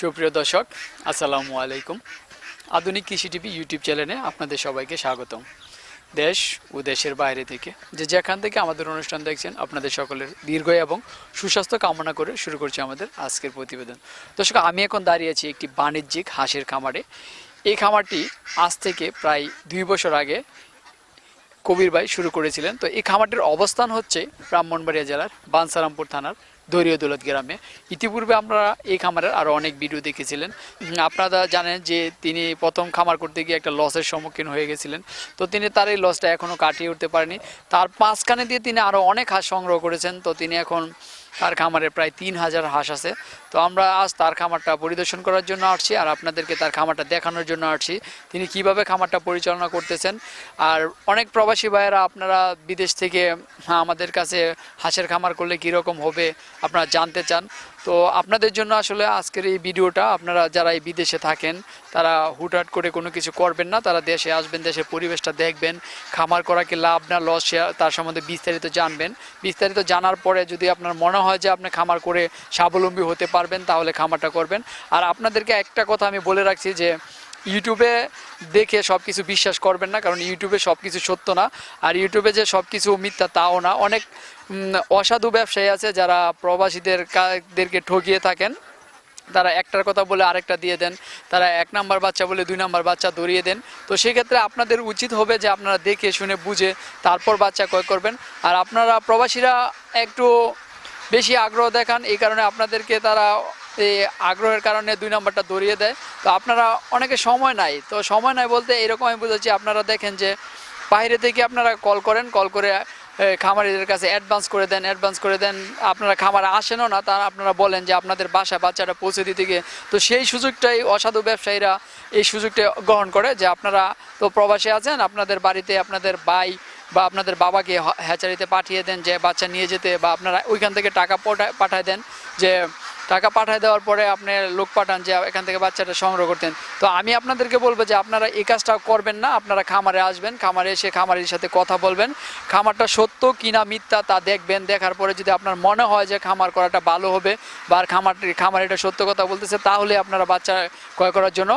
সুপ্রিয় দর্শক, আসসালামু আলাইকুম। আধুনিক কৃষি টিভি ইউটিউব চ্যানেলে আপনাদের সবাইকে স্বাগতম। দেশ ও দেশের বাইরে থেকে যে যেখান থেকে আমাদের অনুষ্ঠান দেখছেন, আপনাদের সকলের দীর্ঘ এবং সুস্বাস্থ্য কামনা করে শুরু করছি আমাদের আজকের প্রতিবেদন। দর্শক, আমি এখন দাঁড়িয়ে আছি একটি বাণিজ্যিক হাঁসের খামারে। এই খামারটি আজ থেকে প্রায় দুই বছর আগে কবির ভাই শুরু করেছিলেন। তো এই খামারটির অবস্থান হচ্ছে ব্রাহ্মণবাড়িয়া জেলার বানসারামপুর থানার দরিয়া দৌলত গ্রামে। ইতিপূর্বে আমরা এই খামারের আরও অনেক ভিডিও দেখেছিলেন। আপনারা জানেন যে তিনি প্রথম খামার করতে গিয়ে একটা লসের সম্মুখীন হয়ে গেছিলেন। তো তিনি তার এই লসটা এখনও কাটিয়ে উঠতে পারেনি। তার পাঁচখানে দিয়ে তিনি আরও অনেক হাঁস সংগ্রহ করেছেন। তো তিনি এখন তার খামারে প্রায় তিন হাজার হাঁস আছে। তো আমরা আজ তার খামারটা পরিদর্শন করার জন্য আসছি আর আপনাদেরকে তার খামারটা দেখানোর জন্য আসছি। তিনি কীভাবে খামারটা পরিচালনা করতেছেন? আর অনেক প্রবাসী ভাইয়েরা আপনারা বিদেশ থেকে আমাদের কাছে হাঁসের খামার করলে কীরকম হবে আপনারা জানতে চান। তো আপনাদের জন্য আসলে আজকের এই ভিডিওটা, আপনারা যারা এই বিদেশে থাকেন, তারা হুটহাট করে কোনো কিছু করবেন না, তারা দেশে আসবেন, দেশের পরিবেশটা দেখবেন, খামার করা কি লাভ না লস তার সম্বন্ধে বিস্তারিত জানবেন। বিস্তারিত জানার পরে যদি আপনার মনে হয় যে আপনি খামার করে স্বাবলম্বী হতে পারবেন, তাহলে খামারটা করবেন। আর আপনাদেরকে একটা কথা আমি বলে রাখছি যে ইউটিউবে দেখে সব কিছু বিশ্বাস করবেন না, কারণ ইউটিউবে সব কিছু সত্য না। আর ইউটিউবে যে সব কিছু মিথ্যা তাও না। অনেক অসাধু ব্যবসায়ী আছে যারা প্রবাসীদের কাদেরকে ঠকিয়ে থাকেন। তারা একটার কথা বলে আরেকটা দিয়ে দেন। তারা এক নাম্বার বাচ্চা বলে দুই নাম্বার বাচ্চা ধরিয়ে দেন। তো সেক্ষেত্রে আপনাদের উচিত হবে যে আপনারা দেখে শুনে বুঝে তারপর বাচ্চা ক্রয় করবেন। আর আপনারা প্রবাসীরা একটু বেশি আগ্রহ দেখান। এই কারণে আপনাদেরকে তারা এই আগ্রহের কারণে দুই নাম্বারটা ধরিয়ে দেয়। তো আপনারা অনেকে সময় নাই, তো সময় নাই বলতে এরকম আমি বুঝেছি আপনারা দেখেন যে বাইরে থেকে আপনারা কল করেন, কল করে খামারিদের কাছে অ্যাডভান্স করে দেন অ্যাডভান্স করে দেন। আপনারা খামারে আসেনও না, তা আপনারা বলেন যে আপনাদের বাসায় বাচ্চাটা পৌঁছে দিতে গিয়ে। তো সেই সুযোগটাই অসাধু ব্যবসায়ীরা এই সুযোগটা গ্রহণ করে যে আপনারা তো প্রবাসী আছেন, আপনাদের বাড়িতে আপনাদের ভাই বা আপনাদের বাবাকে হ্যাচারিতে পাঠিয়ে দেন যে বাচ্চা নিয়ে যেতে বা আপনারা ওইখান থেকে টাকা পাঠায় দেন যে টাকা পাঠায় দেওয়ার পরে আপনি লোক পাঠান যে এখান থেকে বাচ্চাটা সংগ্রহ করতেন। তো আমি আপনাদেরকে বলব যে আপনারা এই কাজটা করবেন না, আপনারা খামারে আসবেন, খামারে এসে খামারের সাথে কথা বলবেন। খামারটা সত্য কিনা মিথ্যা তা দেখবেন, দেখার পরে যদি আপনার মনে হয় যে খামার করাটা ভালো হবে বা খামার খামার এটা সত্য কথা বলতেছে, তাহলে আপনারা বাচ্চা ক্রয় করার জন্য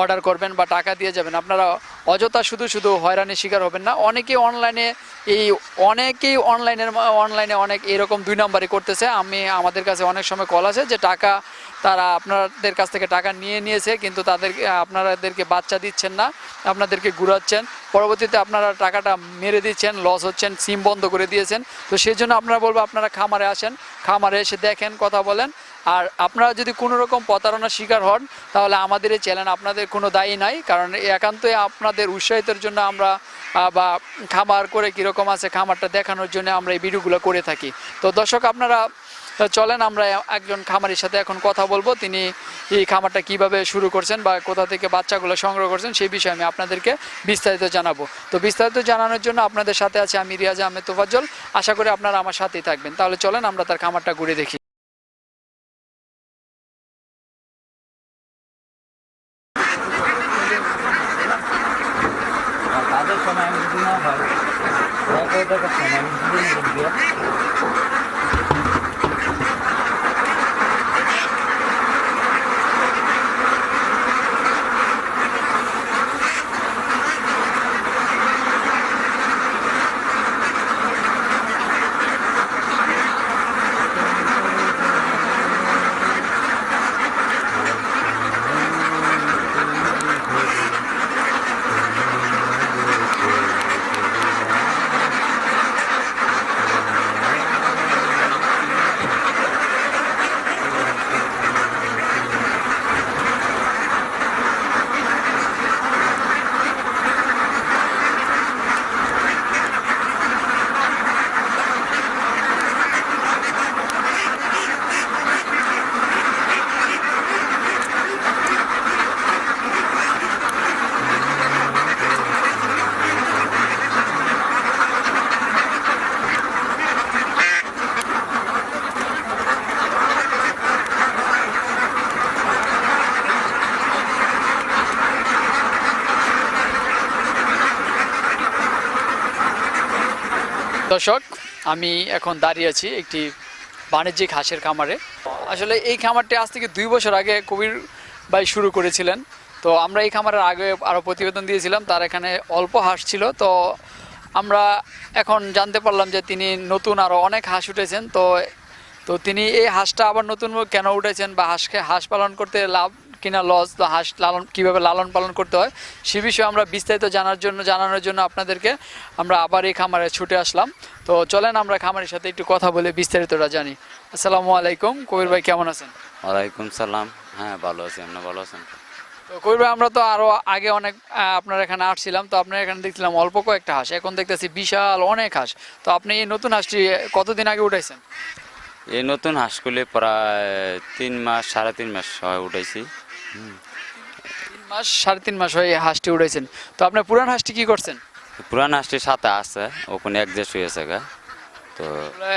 অর্ডার করবেন বা টাকা দিয়ে যাবেন। আপনারা অযথা শুধু শুধু হয়রানির শিকার হবেন না। অনেকেই অনলাইনে এই, অনেকেই অনলাইনের অনলাইনে অনেক এরকম দুই নাম্বারই করতেছে। আমি, আমাদের কাছে অনেক সময় কল আছে যে টাকা তারা আপনাদের কাছ থেকে টাকা নিয়ে নিয়েছে, কিন্তু তাদেরকে আপনাদেরকে বাচ্চা দিচ্ছেন না, আপনাদেরকে ঘুরাচ্ছেন। পরবর্তীতে আপনারা টাকাটা মেরে দিচ্ছেন লস হচ্ছেন সিম বন্ধ করে দিয়েছেন। তো সেই জন্য আপনারা বলব আপনারা খামারে আসেন, খামারে এসে দেখেন, কথা বলেন। আর আপনারা যদি কোনো রকম প্রতারণার শিকার হন, তাহলে আমাদের এই চ্যানেল আপনাদের কোনো দায়ী নাই, কারণ একান্তই আপনাদের উৎসাহিতের জন্য আমরা বা খামার করে কীরকম আছে খামারটা দেখানোর জন্য আমরা এই ভিডিওগুলো করে থাকি। তো দর্শক, আপনারা চলেন, আমরা একজন খামারির সাথে এখন কথা বলব। তিনি এই খামারটা কীভাবে শুরু করছেন বা কোথা থেকে বাচ্চাগুলো সংগ্রহ করছেন সেই বিষয়ে আমি আপনাদেরকে বিস্তারিত জানাব। তো বিস্তারিত জানানোর জন্য আপনাদের সাথে আছে আমি রিয়াজ আহমেদ তোফাজ্জল। আশা করি আপনারা আমার সাথেই থাকবেন। তাহলে চলেন, আমরা তার খামারটা ঘুরে দেখি। সময় হয় দর্শক, আমি এখন দাঁড়িয়ে আছি একটি বাণিজ্যিক হাঁসের খামারে। আসলে এই খামারটি আজ থেকে দুই বছর আগে কবির ভাই শুরু করেছিলেন। তো আমরা এই খামারের আগে আরও প্রতিবেদন দিয়েছিলাম, তার এখানে অল্প হাঁস ছিল। তো আমরা এখন জানতে পারলাম যে তিনি নতুন আরও অনেক হাঁস উঠেছেন। তো তো তিনি এই হাঁসটা আবার নতুন কেন উঠেছেন বা হাঁসকে, হাঁস পালন করতে লাভ কিনা লস হাঁস লালন কীভাবে লালন পালন করতে হয় সে বিষয়ে আমরা বিস্তারিত জানার জন্য জানানোর জন্য আপনাদেরকে আমরা আবার এই খামারে ছুটে আসলাম। তো চলেন আমরা খামারের সাথে একটু কথা বলে বিস্তারিতটা জানি। আসসালামু আলাইকুম কবির ভাই কেমন আছেন? ওয়ালাইকুম সালাম। হ্যাঁ ভালো আছি আপনি ভালো আছেন? তো কবির ভাই আমরা তো আরও আগে অনেক আপনার এখানে আসছিলাম তো আপনার এখানে দেখছিলাম অল্প কয়েকটা হাঁস এখন দেখতেছি বিশাল অনেক হাঁস। তো আপনি এই নতুন হাঁসটি কতদিন আগে উঠাইছেন? এই নতুন হাঁসগুলি প্রায় তিন মাস সাড়ে তিন মাস হয় উঠাইছি। তিন মাস সাড়ে তিন মাস হয়ে হাঁসটি উঠাইছেন তো আপনার পুরান হাঁসটি কি করছেন? পুরান হাঁসটির সাথে আছে ওখানে অ্যাডজাস্ট হয়েছে গা। তো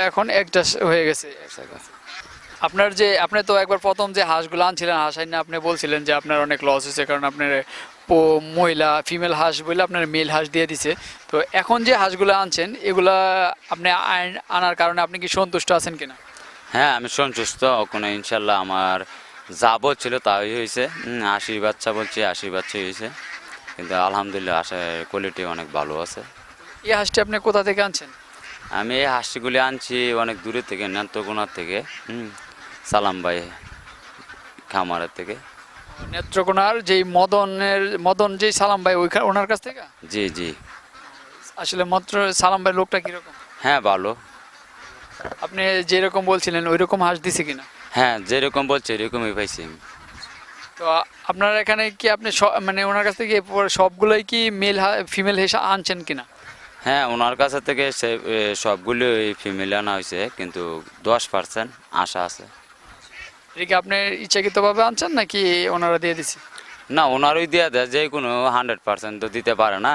এখন একটা হয়ে গেছে। আপনার যে আপনি তো একবার প্রথম যে হাঁসগুলো আনছিলেন হাঁস আইনে আপনি বলছিলেন যে আপনার অনেক লস হয়েছে কারণ আপনার মহিলা ফিমেল হাঁস বলে আপনার মেল হাঁস দিয়ে দিছে। তো এখন যে হাঁসগুলো আনছেন এগুলা আপনি আনার কারণে আপনি কি সন্তুষ্ট আছেন কিনা? হ্যাঁ আমি সন্তুষ্ট ওখানে ইনশাল্লাহ আমার যা বলছিল তাই হয়েছে। আশি বাচ্চা বলছি আশি বাচ্চা হয়েছে। কিন্তু আলহামদুলিল্লাহ আশার কোয়ালিটি অনেক ভালো আছে। এই হাঁসটি আপনি কোথা থেকে আনছেন? আমি এই হাঁসটিগুলি আনছি অনেক দূরে থেকে নেত্রকোনার থেকে হুম সালাম ভাই খামারের থেকে। নেত্রকোনার যেই মদনের মদন যেই সালাম ভাই ওইখানে ওনার কাছ থেকে? জি জি। আসলে মাত্র সালাম ভাই লোকটা কীরকম? হ্যাঁ ভালো। আপনি যেরকম বলছিলেন ওই রকম হাঁস দিছে কিনা? হ্যাঁ যেরকম বলছে এরকমই পাইছি আমি। তো আপনার এখানে কি আপনি মানে ওনার কাছ থেকে সবগুলোই কি মেল ফিমেল হেসা আনছেন কিনা? হ্যাঁ ওনার কাছে থেকে সে এ, সবগুলো ফিমেল আনা হয়েছে কিন্তু দশ পার্সেন্ট আশা আছে। এটা কি আপনি ইচ্ছাকৃতভাবে আনছেন নাকি ওনারা দিয়ে দিছে? না ওনারই দেওয়া দেয় যে কোনো হান্ড্রেড পার্সেন্ট তো দিতে পারে না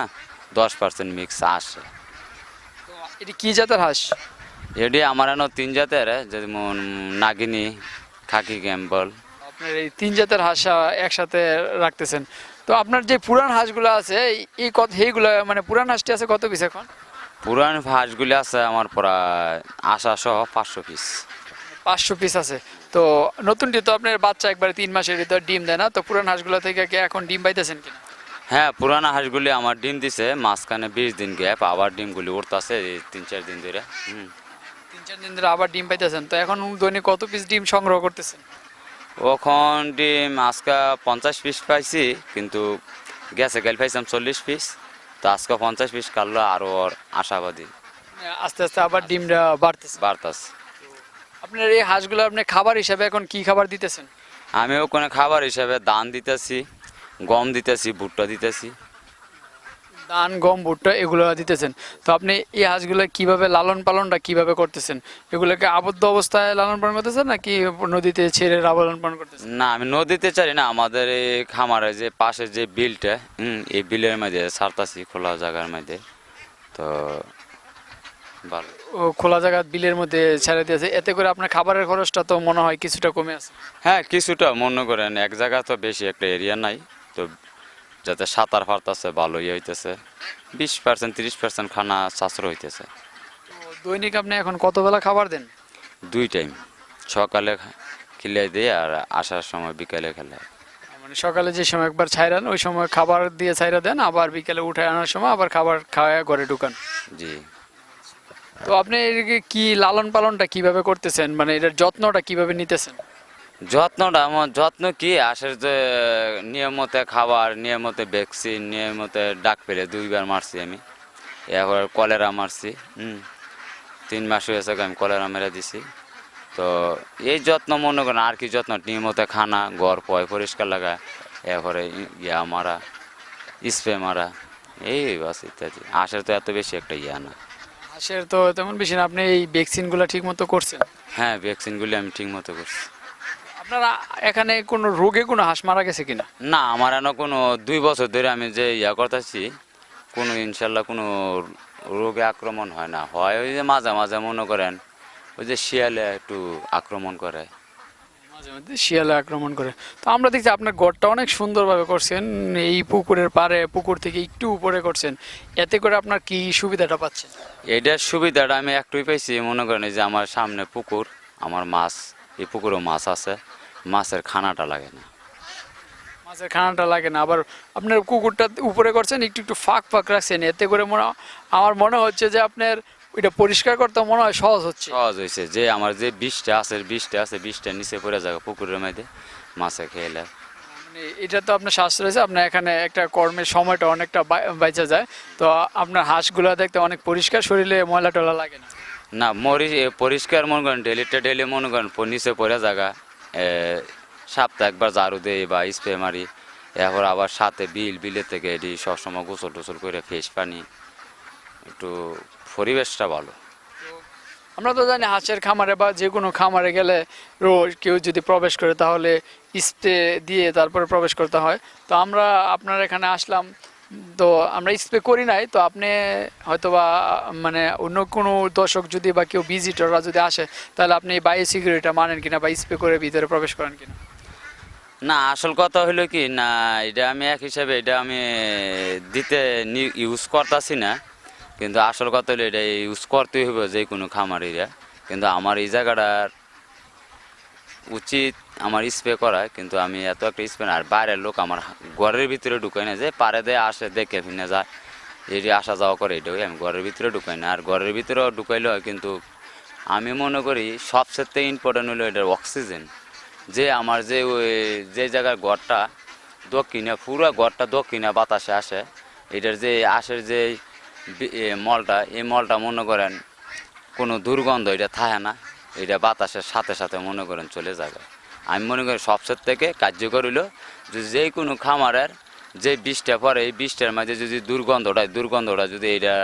দশ পার্সেন্ট মিক্স আসে। তো এটি কি জাতের হাঁস? এটি আমার এনে তিন জাতের যেমন নাগিনী খাকি ক্যাম্বল আপনার এই তিন জাতের হাঁস একসাথে রাখতেছেন। তো আপনার যে পুরান হাঁসগুলো আছে এই- কত এইগুলো মানে পুরান হাঁসটি আছে কত পিস এখন? পুরান হাঁসগুলি আছে আমার প্রায় আশা সহ পাঁচশো পিস পাঁচশো পিস আছে। তো নতুনটি তো আপনার বাচ্চা একবারে তিন মাসের ভিতর ডিম দেয় না। তো পুরান হাঁসগুলো থেকে কি এখন ডিম পাইতেছেন কিনা? হ্যাঁ পুরানো হাঁসগুলি আমার ডিম দিছে মাঝখানে বিশ দিন গ্যাপ আবার ডিমগুলি উঠতেছে তিন চার দিন ধরে। হুম। তিন দিন ধরে আবার ডিম পাইতেছেন। তো এখন দৈনিক কত পিস ডিম সংগ্রহ করতেছেন? ওখন ডিম আজকে পঞ্চাশ পিস পাইছি কিন্তু গেছে গেল পাইছিলাম চল্লিশ পিস তো আজকে পঞ্চাশ পিস কাটলো আরও আশাবাদী। মানে আস্তে আস্তে আবার ডিমটা বাড়তেছে। বার্তাস আপনার এই হাঁসগুলো আপনি খাবার হিসাবে এখন কি খাবার দিতেছেন? আমি ওখানে খাবার হিসাবে ধান দিতেছি গম দিতেছি ভুট্টা দিতেছি। ধান গম ভুট্টা এগুলো দিতেছেন। তো আপনি এই হাঁসগুলো কীভাবে লালন পালনটা কীভাবে করতেছেন? এগুলোকে আবদ্ধ অবস্থায় লালন পালন করতেছেন নাকি নদীতে ছেড়ে লালন পালন করতেছেন? না আমি নদীতে চাই না আমাদের এই খামারে যে পাশে যে বিলটা হুম এই বিলের মধ্যে ছাড়তাছি খোলা জায়গার মধ্যে। তো ভালো। ও খোলা জায়গা বিলের মধ্যে ছেড়ে দিয়েছে। এতে করে আপনার খাবারের খরচটা তো মনে হয় কিছুটা কমে আছে। হ্যাঁ কিছুটা মনে করেন এক জায়গা তো বেশি একটা এরিয়া নাই। তো যাতে সাঁতার ফারতাছে ভালো ইয়ে হইতেছে। বিশ পার্সেন্ট তিরিশ পার্সেন্ট খানা সাশ্রয় হইতেছে। দৈনিক আপনি এখন কত বেলা খাবার দেন? দুই টাইম। সকালে খিলাই দিয়ে আর আসার সময় বিকালে খেলায় মানে সকালে যে সময় একবার ছাইরান ওই সময় খাবার দিয়ে ছাইরা দেন আবার বিকেলে উঠে আনার সময় আবার খাবার খাওয়া ঘরে ঢুকান। জি। তো আপনি এদিকে কি লালন পালনটা কীভাবে করতেছেন? মানে এটার যত্নটা কীভাবে নিতেছেন? যত্নটা আমার যত্ন কি? আসের যে নিয়মতে খাবার নিয়মতে ভ্যাকসিন নিয়মতে ডাক পেলে দুইবার মারছি আমি। এরপর কলেরা মারছি হুম। তিন মাস হয়েছে আমি কলেরা মেরে দিছি। তো এই যত্ন মনে করেন আর কি যত্ন? নিয়মত খানা ঘর পয় পরিষ্কার লাগা এরপরে ইয়া মারা স্প্রে মারা এই বাস ইত্যাদি। আশের তো এত বেশি একটা ইয়া না। হাঁসের তো তেমন বেশি না আপনি এই ভ্যাকসিনগুলো ঠিক মতো করছেন? হ্যাঁ ভ্যাকসিনগুলি আমি ঠিক মতো করছি। আপনারা এখানে কোনো রোগে কোনো হাঁস মারা গেছে কিনা? না আমার এন কোনো দুই বছর ধরে আমি যে ইয়া করতেছি কোনো ইনশাল্লাহ কোনো রোগে আক্রমণ হয় না। হয় ওই যে মাঝে মাঝে মনে করেন ওই যে শিয়ালে একটু আক্রমণ করে। মাঝে মধ্যে শিয়ালে আক্রমণ করে। তো আমরা দেখছি আপনার গড়টা অনেক সুন্দরভাবে করছেন এই পুকুরের পাড়ে পুকুর থেকে একটু উপরে করছেন। এতে করে আপনার কি সুবিধাটা পাচ্ছেন? এইটার সুবিধাটা আমি একটুই পাইছি মনে করেন যে আমার সামনে পুকুর আমার মাছ এই পুকুরে মাছ আছে। মাছের খানাটা লাগে না। মাছের খানাটা লাগে না। আবার আপনার কুকুরটা উপরে করছেন একটু একটু ফাঁক ফাঁক রাখছেন এতে করে মনে আমার মনে হচ্ছে যে আপনার ওইটা পরিষ্কার করতে মনে হয় সহজ হচ্ছে। সহজ হয়েছে। যে আমার যে বিষটা আছে বিষটা আছে বিষটা নিচে পড়ে যাবে পুকুরের মধ্যে মাছে খেলে মানে এটা তো আপনার শাস্ত্র হয়েছে আপনার এখানে একটা কর্মের সময়টা অনেকটা বা- বাইচা যায়। তো আপনার হাঁসগুলো দেখতে অনেক পরিষ্কার শরীরে ময়লা টলা লাগে না। না মরি পরিষ্কার মনে করেন ডেলিটা ডেলি মনে করেন নিচে পড়ে জায়গা সপ্তাহে একবার ঝাড়ু দেই বা স্প্রে মারি। এরপর আবার সাথে বিল, বিলের থেকে এটি সবসময় গোসল টোসল করে ফেস পানি। একটু পরিবেশটা ভালো। আমরা তো জানি হাঁসের খামারে বা যে কোনো খামারে গেলে রোজ কেউ যদি প্রবেশ করে তাহলে স্প্রে দিয়ে তারপরে প্রবেশ করতে হয়। তো আমরা আপনার এখানে আসলাম তো আমরা স্প্রে করি নাই, তো আপনি হয়তো বা মানে অন্য কোনো দর্শক যদি বা কেউ ভিজিটররা যদি আসে, তাহলে আপনি বায়ো সিকিউরিটা মানেন কিনা বা স্প্রে করে ভিতরে প্রবেশ করেন কিনা? না, আসল কথা হলো কি, না, এটা আমি এক হিসাবে এটা আমি দিতে ইউজ করতেছি না, কিন্তু আসল কথা হলো এটা ইউজ করতে হবে যে কোনো খামারিরা, কিন্তু আমার এই জায়গাটার উচিত আমার স্প্রে করা, কিন্তু আমি এত একটা স্প্রে আর বাইরের লোক আমার ঘরের ভিতরে ঢুকাই না যে, পারে দিয়ে আসে, দেখে ফিনে যায়। এটি আসা যাওয়া করে এটাই আমি ঘরের ভিতরে ঢুকাই না। আর ঘরের ভিতরেও ঢুকাইলে হয়, কিন্তু আমি মনে করি সবচেয়ে ইম্পর্টেন্ট হলো এটার অক্সিজেন যে আমার যে ওই, যে জায়গার ঘরটা দক্ষিণে, পুরো ঘরটা দক্ষিণে বাতাসে আসে, এটার যে আশের যে মলটা, এই মলটা মনে করেন কোনো দুর্গন্ধ, এটা থাকে না। এটা বাতাসের সাথে সাথে মনে করেন চলে যাবে। আমি মনে করি সবচেয়ে থেকে কার্যকর হইল যে যে কোনো খামারের যে বিষটা পরে এই বিষটার মাঝে যদি দুর্গন্ধটা দুর্গন্ধটা যদি এটা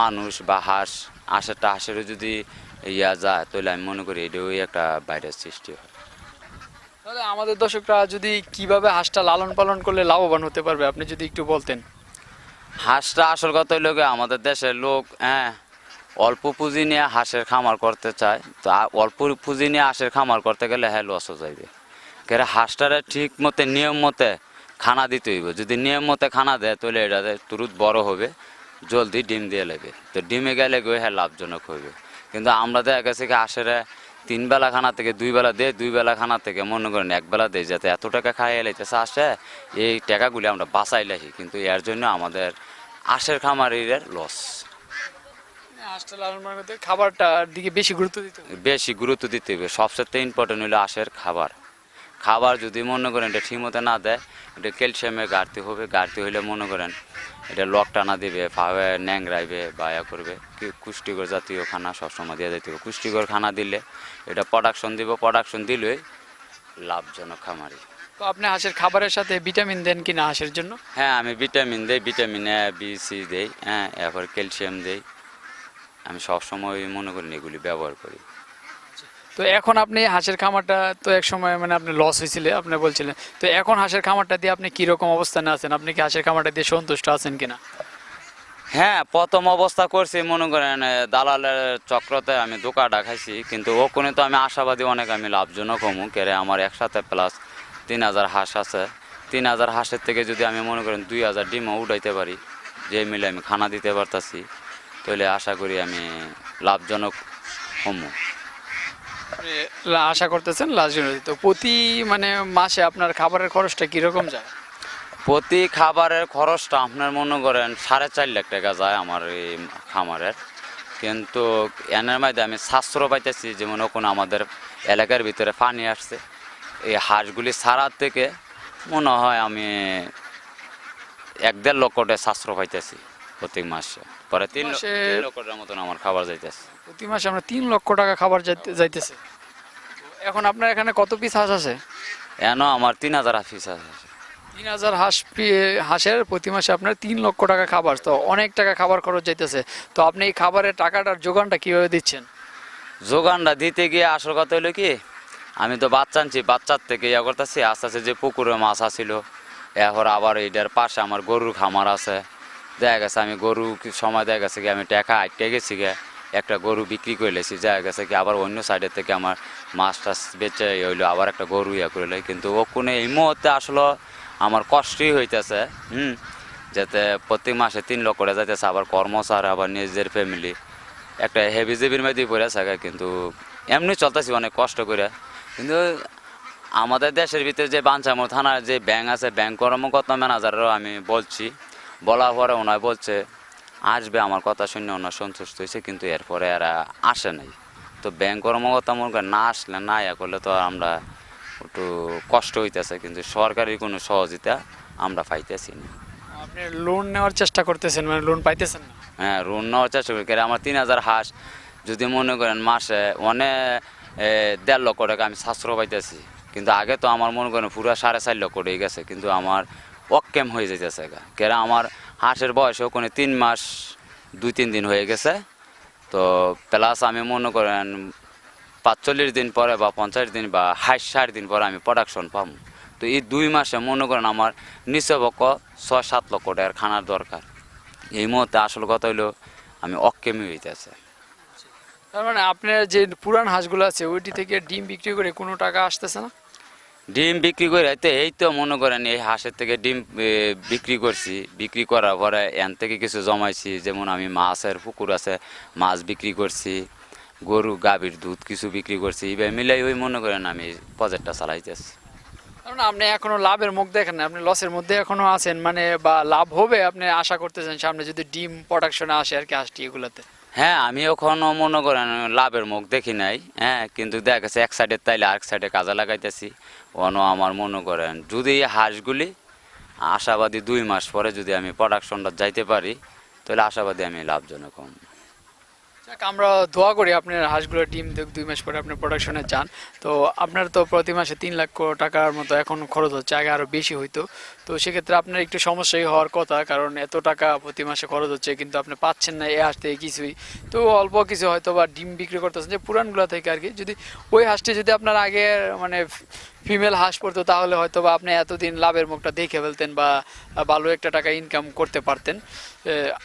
মানুষ বা হাঁস আশেরটা হাঁসেরও যদি ইয়া যায় তাহলে আমি মনে করি এটা ওই একটা ভাইরাস সৃষ্টি হয়। তাহলে আমাদের দর্শকরা যদি কীভাবে হাঁসটা লালন পালন করলে লাভবান হতে পারবে আপনি যদি একটু বলতেন। হাঁসটা আসল কথা হইল আমাদের দেশের লোক হ্যাঁ অল্প পুঁজি নিয়ে হাঁসের খামার করতে চায়, তো অল্প পুঁজি নিয়ে হাঁসের খামার করতে গেলে হ্যাঁ লস হয়ে যাবে কেন হাঁসটারে ঠিক মতে, নিয়ম মতে খানা দিতে হইব। যদি নিয়ম মতে খানা দেয়, তাহলে এটা তুরুত বড় হবে, জলদি ডিম দিয়ে নেবে তো ডিমে গেলে গিয়ে হ্যাঁ লাভজনক হইবে। কিন্তু আমরা দেখা গেছে কি, হাঁসের তিন বেলা খানা থেকে দুই বেলা দে দুই বেলা খানা থেকে মনে করেন এক বেলা দেয়, যাতে এত টাকা খাইয়ে লাইতেছে আসে এই টাকাগুলি আমরা বাঁচাই লাহি কিন্তু এর জন্য আমাদের আশের খামারির লস হাঁসটা লালন পালন করতে খাবারটার দিকে বেশি গুরুত্ব দিতে হবে। বেশি গুরুত্ব দিতে হবে। সবচেয়ে ইম্পর্টেন্ট হলো আশের খাবার। খাবার যদি মনে করেন এটা ঠিক মতো না দেয় এটা ক্যালসিয়ামে ঘাটতি হবে। ঘাটতি হলে মনে করেন এটা লক টানা দিবে পাবে ন্যাংরাইবে বা ইয়া করবে। কি পুষ্টিকর জাতীয় খানা সবসময় দিয়ে দিতে হবে। পুষ্টিকর খানা দিলে এটা প্রোডাকশন দিব। প্রোডাকশন দিলে লাভজনক খামারি। তো আপনি হাঁসের খাবারের সাথে ভিটামিন দেন কিনা হাঁসের জন্য? হ্যাঁ আমি ভিটামিন দেই। ভিটামিন এ বি সি দেই। হ্যাঁ এরপর ক্যালসিয়াম দেই। আমি সবসময় মনে করি এগুলি ব্যবহার করি। তো এখন আপনি হাঁসের খামারটা তো এক সময় মানে আপনি লস হয়েছিল আপনি বলছিলেন। তো এখন হাঁসের খামারটা দিয়ে আপনি কীরকম অবস্থানে আছেন? আপনি কি হাঁসের খামারটা দিয়ে সন্তুষ্ট আছেন কিনা? হ্যাঁ প্রথম অবস্থা করছি মনে করেন দালালের চক্রতে আমি দোকাটা খাইছি কিন্তু ওখানে তো আমি আশাবাদী অনেক আমি লাভজনক হমু। কেরে আমার একসাথে প্লাস তিন হাজার হাঁস আছে। তিন হাজার হাঁসের থেকে যদি আমি মনে করেন দুই হাজার ডিমও উঠাইতে পারি যে মিলে আমি খানা দিতে পারতাছি। তাহলে আশা করি আমি লাভজনক হমু। আশা করতেছেন লাস্ট তো প্রতি মানে মাসে আপনার খাবারের খরচটা কীরকম যায়? প্রতি খাবারের খরচটা আপনার মনে করেন সাড়ে চার লাখ টাকা যায় আমার এই খামারের। কিন্তু এনের মধ্যে আমি সাশ্রয় পাইতেছি যেমন ওখানে আমাদের এলাকার ভিতরে পানি আসছে। এই হাঁসগুলি ছাড়ার থেকে মনে হয় আমি এক দেড় লক্ষ টাকা সাশ্রয় পাইতেছি প্রত্যেক মাসে। পরে তিন লক্ষ টাকার মতন আমার খাবার যাইতেছে। প্রতি মাসে আমরা তিন লক্ষ টাকা খাবার যাইতে- যাইতেছে। এখন আপনার এখানে কত পিস হাঁস আছে? এন আমার তিন হাজার হাফিস আছে। তিন হাজার হাঁস হাঁসের প্রতি মাসে আপনার তিন লক্ষ টাকা খাবার। তো অনেক টাকা খাবার খরচ যাইতেছে। তো আপনি এই খাবারের টাকাটার যোগানটা কীভাবে দিচ্ছেন? যোগানটা দিতে গিয়ে আসল কথা হলো কি আমি তো বাচ্চা আনছি বাচ্চার থেকে ইয়া করতেছি আস্তে আস্তে যে পুকুরে মাছ আসিল এরপর আবার এইটার পাশে আমার গরুর খামার আছে। দেখা গেছে আমি গরু সময় দেখা গেছে কি আমি টাকা আটকে গেছি গে একটা গরু বিক্রি করে লেছি। দেখা গেছে কি আবার অন্য সাইডের থেকে আমার মাছ টাছ বেচে হইল, আবার একটা গরু ইয়া করে লাই। কিন্তু কোনো এই মুহূর্তে আসলে আমার কষ্টই হইতেছে, হুম? যাতে প্রত্যেক মাসে তিন লক্ষ করে যাইতেছে, আবার কর্মচার, আবার নিজের ফ্যামিলি একটা হেভি জেবির মধ্যে পড়ে থাকে কিন্তু এমনি চলতেছি অনেক কষ্ট করে। কিন্তু আমাদের দেশের ভিতরে যে বাঞ্চামো থানার যে ব্যাংক আছে ব্যাংক কর্মকর্তা ম্যানেজারও আমি বলছি বলার পরে ওনার বলছে আসবে আমার কথা শুনে ওনার সন্তুষ্ট হয়েছে কিন্তু এরপরে আর আসে নাই। তো ব্যাংক কর্মকর্তা মনে করেন না আসলে না ইয়া করলে তো আমরা একটু কষ্ট হইতেছে কিন্তু সরকারি কোনো সহযোগিতা আমরা পাইতেছি না। আপনি লোন নেওয়ার চেষ্টা করতেছেন মানে লোন পাইতেছেন না? হ্যাঁ লোন নেওয়ার চেষ্টা করি কারণ আমার তিন হাজার হাঁস যদি মনে করেন মাসে অনেক দেড় লক্ষ টাকা আমি সাশ্রয় পাইতেছি কিন্তু আগে তো আমার মনে করেন পুরো সাড়ে চার লক্ষ টাকা গেছে কিন্তু আমার অক্ষেম হয়ে যেতেছে কেন আমার হাঁসের বয়সও কোনো তিন মাস, দুই, তিন দিন হয়ে গেছে। তো প্লাস আমি মনে করেন পাঁচচল্লিশ দিন পরে বা পঞ্চাশ দিন বা হাইশ ষাট দিন পরে আমি প্রোডাকশন পাম। তো এই দুই মাসে মনে করেন আমার নিচে পক্ষ ছয়, সাত লক্ষ টাকার খানার দরকার। এই মুহূর্তে আসল কথা হইল আমি অক্ষেমি হইতেছে। তার মানে আপনার যে পুরান হাঁসগুলো আছে, ওইটি থেকে ডিম বিক্রি করে কোনো টাকা আসতেছে না? ডিম বিক্রি করে তো এই তো মনে করেন এই হাঁসের থেকে ডিম বিক্রি করছি। বিক্রি করার পরে এন থেকে কিছু জমাইছি, যেমন আমি মাছের পুকুর আছে, মাছ বিক্রি করছি, গরু, গাভীর দুধ কিছু বিক্রি করছি, এইভাবে মিলাই ওই মনে করেন আমি প্রজেক্টটা চালাইতেছি। আপনি এখনও লাভের মুখ দেখেন আপনি লসের মধ্যে এখনও আছেন মানে বা লাভ হবে আপনি আশা করতেছেন সামনে যদি ডিম প্রোডাকশনে আসে আর কি হাঁসটি এগুলোতে। হ্যাঁ আমি এখনও মনে করেন লাভের মুখ দেখি নাই হ্যাঁ কিন্তু দেখা গেছে এক সাইডে তাইলে আরেক সাইডে কাজে লাগাইতেছি। অন আমার মনে করেন, যদি হাঁসগুলি আশাবাদী দুই মাস পরে যদি আমি প্রোডাকশনটা যাইতে পারি, তাহলে আশাবাদী আমি লাভজনক হম। আমরা দোয়া করি আপনার হাঁসগুলো ডিম দুই মাস পরে আপনি প্রোডাকশনে যান। তো আপনার তো প্রতি মাসে তিন লাখ টাকার মতো এখন খরচ হচ্ছে, আগে আরও বেশি হইতো। তো সেক্ষেত্রে আপনার একটু সমস্যাই হওয়ার কথা, কারণ এত টাকা প্রতি মাসে খরচ হচ্ছে, কিন্তু আপনি পাচ্ছেন না এ হাঁস থেকে কিছুই। তো অল্প কিছু হয়তো বা ডিম বিক্রি করতেছেন, যে পুরানগুলো থেকে আর কি। যদি ওই হাঁসটি যদি আপনার আগে মানে ফিমেল হাঁস পড়তো, তাহলে হয়তো বা আপনি এতদিন লাভের মুখটা দেখে ফেলতেন বা ভালো একটা টাকা ইনকাম করতে পারতেন।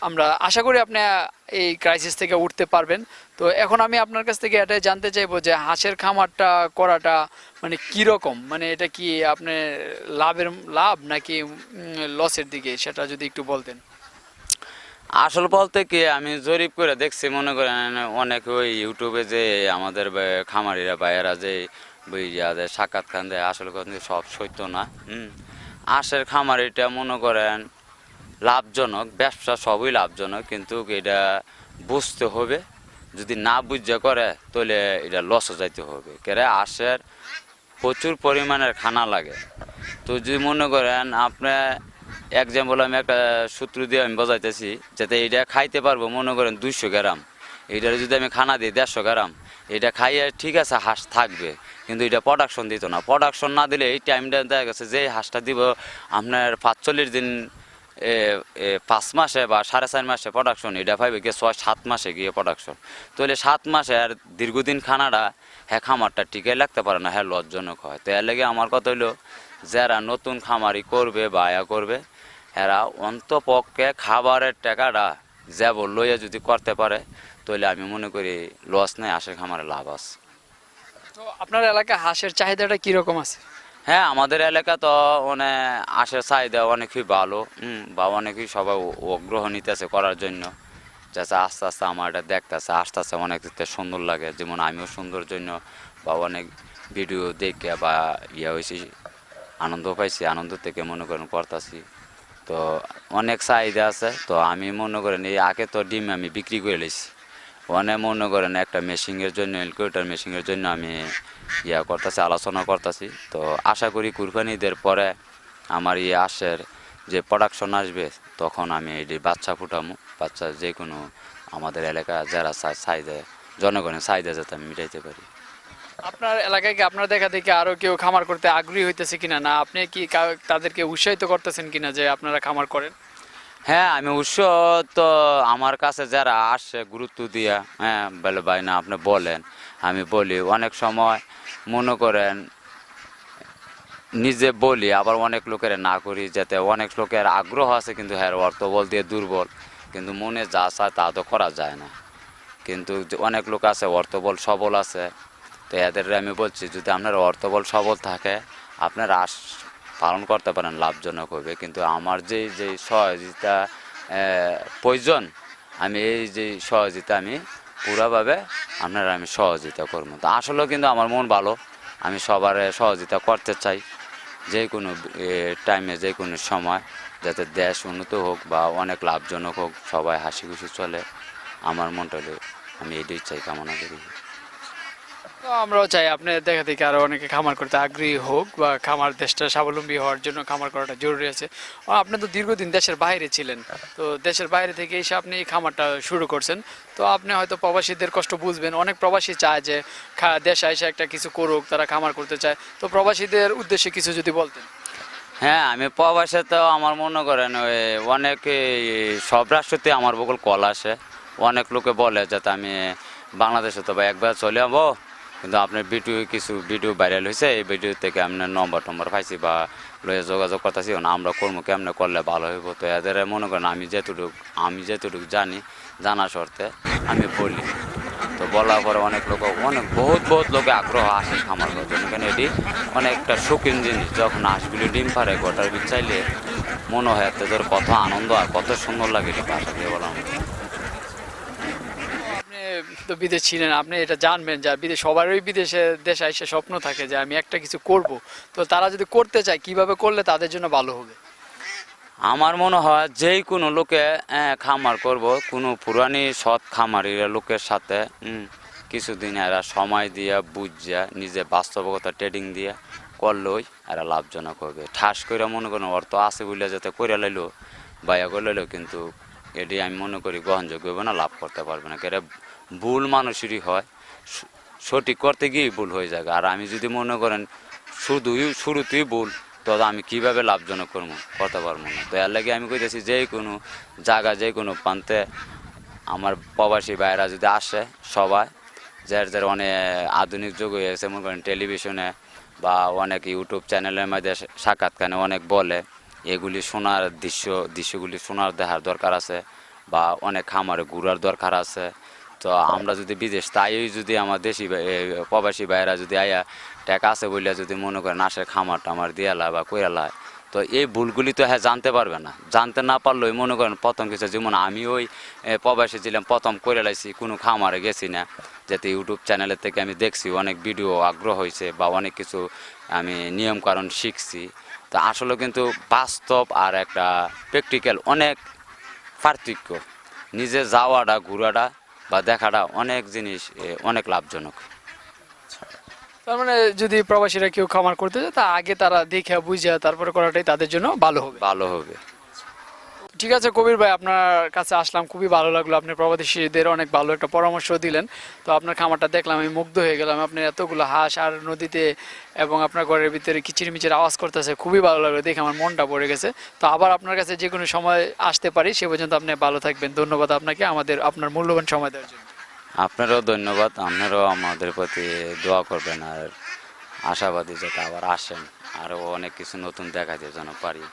আমরা আশা করি আপনি এই ক্রাইসিস থেকে উঠতে পারবেন। তো এখন আমি আপনার কাছ থেকে এটাই জানতে চাইব যে হাঁসের খামারটা করাটা মানে কি রকম? মানে এটা কি আপনি লাভের লাভ নাকি লসের দিকে? সেটা যদি একটু বলতেন। আসল বলতে কি, আমি জরিপ করে দেখছি, মনে করেন অনেক ওই ইউটিউবে যে আমাদের বে- খামারিরা বাইরা যে ওই ইয়াদের সাক্ষাৎ খান দেয় আসল কথা সব সত্য না। হুম। আশের খামারিটা মনে করেন লাভজনক ব্যবসা সবই লাভজনক কিন্তু এটা বুঝতে হবে। যদি না বুঝে করে তাহলে এটা লসও যাইতে হবে। কেরে আশের প্রচুর পরিমাণের খানা লাগে। তো যদি মনে করেন আপনার এক্সাম্পল আমি একটা সূত্র দিয়ে আমি বোঝাইতেছি যাতে এটা খাইতে পারব মনে করেন দুইশো গ্রাম। এইটার যদি আমি খানা দিই দেড়শো গ্রাম এটা খাইয়ে ঠিক আছে হাঁস থাকবে। কিন্তু এটা প্রোডাকশন দিত না। প্রোডাকশন না দিলে এই টাইমটা দেখা গেছে যে হাঁসটা দিব আপনার পাঁচচল্লিশ দিন পাঁচ মাসে বা সাড়ে চার মাসে প্রোডাকশন এটা পাইবে গিয়ে ছয়, সাত মাসে গিয়ে প্রোডাকশন তাহলে সাত মাসে আর দীর্ঘদিন খানাটা হ্যাঁ খামারটা টিকে লাগতে পারে না হ্যাঁ লজ্জনক হয়। তো এর লেগে আমার কথা হইল, যারা নতুন খামারি করবে বা ইয়া করবে, এরা অন্তপক্ষে খাবারের টাকাটা যাব লইয়া যদি করতে পারে, তাহলে আমি মনে করি লস নেই, আসে খামারে লাভ আছে। তো আপনার এলাকায় হাঁসের চাহিদাটা কীরকম আছে? হ্যাঁ আমাদের এলাকা তো মানে হাঁসের চাহিদা অনেকই ভালো হুম, বা অনেকই সবাই অগ্রহ নিতেছে করার জন্য। যাতে আস্তে আস্তে আমার এটা দেখতেছে আস্তে আস্তে অনেক সুন্দর লাগে। যেমন আমিও সুন্দর জন্য বা অনেক ভিডিও দেখে বা ইয়ে হয়েছি আনন্দ পাইছি আনন্দ থেকে মনে করেন করতেছি। তো অনেক চাহিদা আছে তো আমি মনে করেন এই আগে তো ডিম আমি বিক্রি করে লেছি। অনেক মনে করেন একটা মেশিনের জন্য এলকুলেটার মেশিনের জন্য আমি ইয়া করতেছি, আলোচনা করতেছি। তো আশা করি কুরবানিদের পরে আমার এই আশের যে প্রোডাকশন আসবে, তখন আমি এটি বাচ্চা ফুটামো। বাচ্চা যে কোনো আমাদের এলাকা যারা চাহিদা জনগণের চাহিদা যাতে আমি মিটাইতে পারি। আপনার এলাকায় কি আপনার দেখা দেখে আরও কেউ খামার করতে আগ্রহী হইতেছে কিনা? না, আপনি কা- তাদেরকে উৎসাহিত করতেছেন কিনা যে আপনারা খামার করেন? হ্যাঁ আমি উৎস তো আমার কাছে যারা আসে গুরুত্ব দিয়া হ্যাঁ বলে, ভাই, না, আপনি বলেন। আমি বলি, অনেক সময় মনে করেন, নিজে বলি, আবার অনেক লোকের না করি, যাতে অনেক লোকের আগ্রহ আছে, কিন্তু হ্যাঁ অর্থ বল দিয়ে দুর্বল। কিন্তু মনে যা চায়, তা তো করা যায় না। কিন্তু অনেক লোক আছে অর্থবল সবল আছে। তো এদের আমি বলছি, যদি আপনার অর্থবল সবল থাকে, আপনার আশ পালন করতে পারেন, লাভজনক হবে। কিন্তু আমার যে যে সহযোগিতা প্রয়োজন, আমি এই যে সহযোগিতা আমি পুরাভাবে আপনার আমি সহযোগিতা করব। তো আসলেও কিন্তু আমার মন ভালো, আমি সবার সহযোগিতা করতে চাই। যে কোনো টাইমে যে কোনো সময়, যাতে দেশ উন্নত হোক বা অনেক লাভজনক হোক, সবাই হাসি খুশি চলে। আমার মনটা আমি এটাই চাই, কামনা করি। তো আমরাও চাই আপনি দেখা দেখে আরও অনেকে খামার করতে আগ্রহী হোক বা খামার দেশটা স্বাবলম্বী হওয়ার জন্য খামার করাটা জরুরি আছে। আপনি তো দীর্ঘদিন দেশের বাইরে ছিলেন। তো দেশের বাইরে থেকে এসে আপনি এই খামারটা শুরু করছেন। তো আপনি হয়তো প্রবাসীদের কষ্ট বুঝবেন। অনেক প্রবাসী চায় যে দেশে এসে একটা কিছু করুক তারা খামার করতে চায়। তো প্রবাসীদের উদ্দেশ্যে কিছু যদি বলতেন। হ্যাঁ আমি প্রবাসে তো আমার মনে করেন ওই অনেক সব রাষ্ট্রতে আমার বকুল কল আসে। অনেক লোকে বলে যাতে আমি বাংলাদেশে তো ভাই একবার চলে যাব। কিন্তু আপনার ভিডিও কিছু ভিডিও ভাইরাল হয়েছে, এই ভিডিও থেকে আপনার নম্বর টম্বর পাইছি বা লয়ে যোগাযোগ করতেছি আমরা কর্ম কেমনে করলে ভালো হইব? তো এদের মনে করেন আমি যেটুকু আমি যেটুকু জানি জানা শর্তে আমি বলি। তো বলার পরে অনেক লোক, অনেক বহুত বহুত লোকে আগ্রহ আসে খামার জন্য কেন এটি অনেকটা শৌখিন জিনিস, যখন হাঁসগুলি ডিম পারে গোটার চাইলে মনে হয় তাদের কত আনন্দ আর কত সুন্দর লাগে এটি বাসা দিয়ে বলা আমার। তো বিদেশ ছিলেন, আপনি এটা জানবেন যে বিদেশ, সবারই বিদেশে, দেশে এসে স্বপ্ন থাকে যে আমি একটা কিছু করব। তো তারা যদি করতে চায়, কীভাবে করলে তাদের জন্য ভালো হবে? আমার মনে হয় যেই কোনো লোকে খামার করব। কোনো পুরানি সৎ খামারি লোকের সাথে কিছুদিন এরা সময় দিয়া, বুঝিয়া, নিজে বাস্তবতা ট্রেডিং দিয়া করলেই এরা লাভজনক হবে। ঠাস করে মনে করেন অর্থ আছে বলে যাতে করে লাইলো বায়া করে লাইলো, কিন্তু এটি আমি মনে করি গ্রহণযোগ্য হবে না, লাভ করতে পারবে না। কেন ভুল মানুষেরই হয়। সঠিক করতে গিয়েই ভুল হয়ে যাবে। আর আমি যদি মনে করেন শুধুই, শুরুতেই ভুল তো আমি কীভাবে লাভজনক করব, করতে পারব না। তো এর লাগে আমি কইতেছি যে কোনো জায়গা, যে কোনো প্রান্তে আমার প্রবাসী ভাইরা যদি আসে সবাই, যার যার অনেক আধুনিক যুগ হয়ে গেছে, মনে করেন টেলিভিশনে বা অনেক ইউটিউব চ্যানেলের মধ্যে সাক্ষাৎকারে অনেক বলে, এগুলি শোনার দৃশ্য, দৃশ্যগুলি শোনার দেখার দরকার আছে বা অনেক খামারে ঘুরার দরকার আছে। তো আমরা যদি বিদেশ তাই যদি আমার দেশি প্রবাসী ভাইয়েরা যদি আয়া টাকা আছে বলে যদি মনে করেন আসে খামার টামার দিয়ালা বা কইরালায় তো এই ভুলগুলি তো হ্যাঁ জানতে পারবে না। জানতে না পারলেই মনে করেন প্রথম কিছু যেমন আমি ওই প্রবাসী ছিলাম, প্রথম করে লাইছি কোনো খামারে গেছি না। যাতে ইউটিউব চ্যানেলের থেকে আমি দেখছি অনেক ভিডিও আগ্রহ হয়েছে বা অনেক কিছু আমি নিয়ম কারণ শিখছি। তা আসলে কিন্তু বাস্তব আর একটা প্র্যাকটিক্যাল অনেক পার্থক্য। নিজে যাওয়াটা, ঘোরাটা বা দেখাটা অনেক জিনিস অনেক লাভজনক। তার মানে যদি প্রবাসীরা কেউ খামার করতে চায় তা আগে তারা দেখে বুঝে তারপরে করাটাই তাদের জন্য ভালো হবে। ভালো হবে। ঠিক আছে কবির ভাই, আপনার কাছে আসলাম, খুবই ভালো লাগল। আপনি প্রবাসীদের অনেক ভালো একটা পরামর্শ দিলেন। তো আপনার খামারটা দেখলাম, আমি মুগ্ধ হয়ে গেলাম। আপনি এতগুলো হাঁস আর নদীতে এবং আপনার ঘরের ভিতরে কিচির মিচির আওয়াজ করতেছে, খুবই ভালো লাগল দেখে আমার মনটা পড়ে গেছে। তো আবার আপনার কাছে যে কোনো সময় আসতে পারি, সে পর্যন্ত আপনি ভালো থাকবেন। ধন্যবাদ আপনাকে, আমাদের, আপনার মূল্যবান সময় দেওয়ার জন্য। আপনারও ধন্যবাদ, আপনারাও আমাদের প্রতি দোয়া করবেন। আর আশাবাদী যাতে আবার আসেন, আরও অনেক কিছু নতুন দেখা দেখাতে যেন পারি।